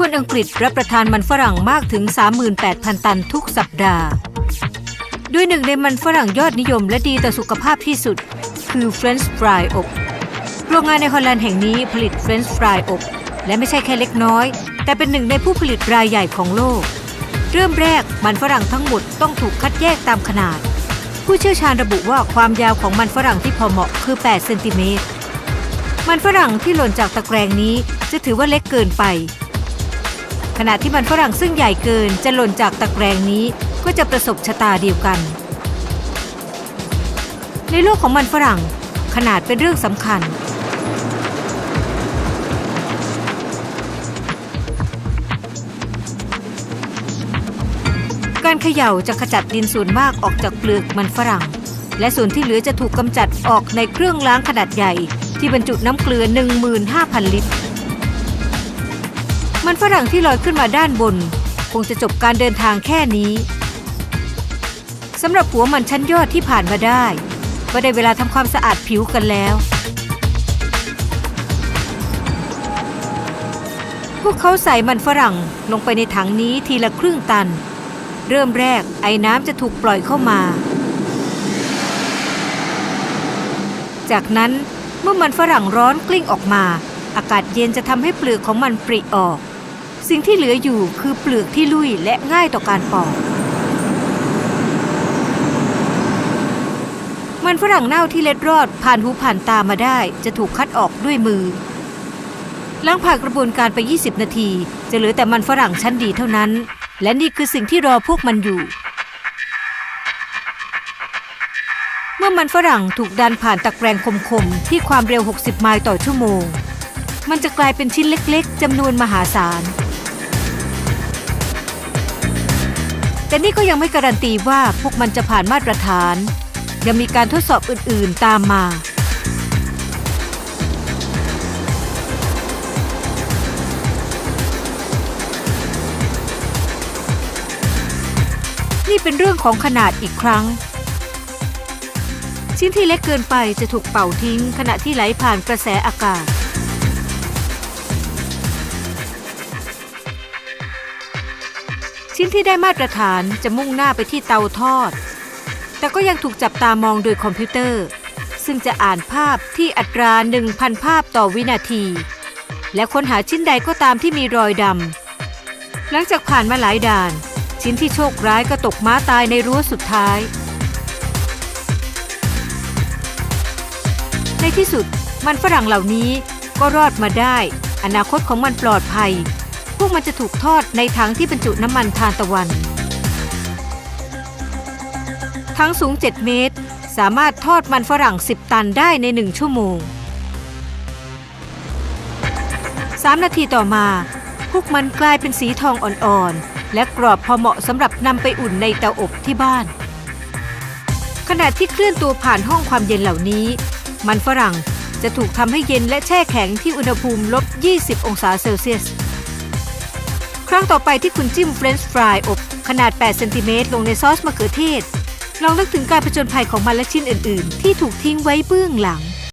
คนอังกฤษรับประทานมันฝรั่งมากถึง 38,000 ตันทุกสัปดาห์ ด้วยหนึ่งในมันฝรั่งยอดนิยมและดีต่อสุขภาพที่สุด คือเฟรนช์ฟรายอบ โรงงานในฮอลแลนด์แห่งนี้ผลิตเฟรนช์ฟรายอบ และไม่ใช่แค่เล็กน้อย แต่เป็นหนึ่งในผู้ผลิตรายใหญ่ของโลก เริ่มแรกมันฝรั่งทั้งหมดต้องถูกคัดแยกตามขนาด ผู้เชี่ยวชาญระบุว่าความยาวของมันฝรั่งที่พอเหมาะคือ 8 เซนติเมตร มันฝรั่งที่หล่นจากตะแกรงนี้จะถือว่าเล็กเกินไป ขณะที่มันฝรั่งซึ่งใหญ่เกินจะหล่นจากตะแกรงนี้ก็จะประสบชะตาเดียวกัน ในโลกของมันฝรั่งขนาดเป็นเรื่องสำคัญ การเขย่าจะขจัดดินส่วนมากออกจากเปลือกมันฝรั่ง และส่วนที่เหลือจะถูกกำจัดออกในเครื่องล้างขนาดใหญ่ ที่บรรจุน้ำเกลือ 15,000 ลิตร มันฝรั่งที่ลอยขึ้นมาด้านบน คงจะจบการเดินทางแค่นี้สำหรับหัวมันชั้นยอดที่ผ่านมาได้ ก็ได้เวลาทำความสะอาดผิวกันแล้ว พวกเขาใส่มันฝรั่งลงไปในถังนี้ทีละครึ่งตัน เริ่มแรกไอ้น้ำจะถูกปล่อยเข้ามา จากนั้นเมื่อมันฝรั่งร้อนกลิ้งออกมา อากาศเย็นจะทำให้เปลือกของมันปริออก สิ่งที่เหลืออยู่คือเปลือกที่ลุยและง่ายต่อการปอก มันฝรั่งเน่าที่เล็ดรอดผ่านหูผ่านตามาได้จะถูกคัดออกด้วยมือ หลังผ่านกระบวนการไป 20 นาที จะเหลือแต่มันฝรั่งชั้นดีเท่านั้น และนี่คือสิ่งที่รอพวกมันอยู่เมื่อมันฝรั่งถูกดันผ่านตะแกรงคมๆ ที่ความเร็ว 60 ไมล์ต่อชั่วโมง มันจะกลายเป็นชิ้นเล็กๆ จำนวนมหาศาล แต่นี่ก็ยังไม่การันตีว่าพวกมันจะผ่านมาตรฐาน ยังมีการทดสอบอื่นๆตามมา นี่เป็นเรื่องของขนาดอีกครั้ง ชิ้นที่เล็กเกินไปจะถูกเป่าทิ้งขณะที่ไหลผ่านกระแสอากาศ ชิ้นที่ได้มาตรฐานจะมุ่งหน้าไปที่เตาทอด แต่ก็ยังถูกจับตามองโดยคอมพิวเตอร์ ซึ่งจะอ่านภาพที่อัตรา 1,000 ภาพต่อวินาที และค้นหาชิ้นใดก็ตามที่มีรอยดำ หลังจากผ่านมาหลายด่าน ชิ้นที่โชคร้ายก็ตกม้าตายในรั้วสุดท้าย ในที่สุดมันฝรั่งเหล่านี้ก็รอดมาได้ อนาคตของมันปลอดภัย วกมันจะถูกทอดในถังที่บรรจุน้ำมันทานตะวัน ทั้งสูง 7 เมตร สามารถทอดมันฝรั่ง 10 ตันได้ใน 1 ชั่วโมง 3 นาทีต่อมา พวกมันกลายเป็นสีทองอ่อนๆ และกรอบพอเหมาะสำหรับนำไปอุ่นในเตาอบที่บ้าน ขณะที่เคลื่อนตัวผ่านห้องความเย็นเหล่านี้ มันฝรั่งจะถูกทำให้เย็นและแช่แข็งที่อุณหภูมิลบ 20 องศาเซลเซียส ครั้งต่อไปที่คุณจิ้มเฟรนช์ฟรายอบขนาด 8 เซนติเมตรลงในซอสมะเขือเทศ ลองนึกถึงการผจญภัยของมันและชิ้นอื่น ๆ ที่ถูกทิ้งไว้เบื้องหลัง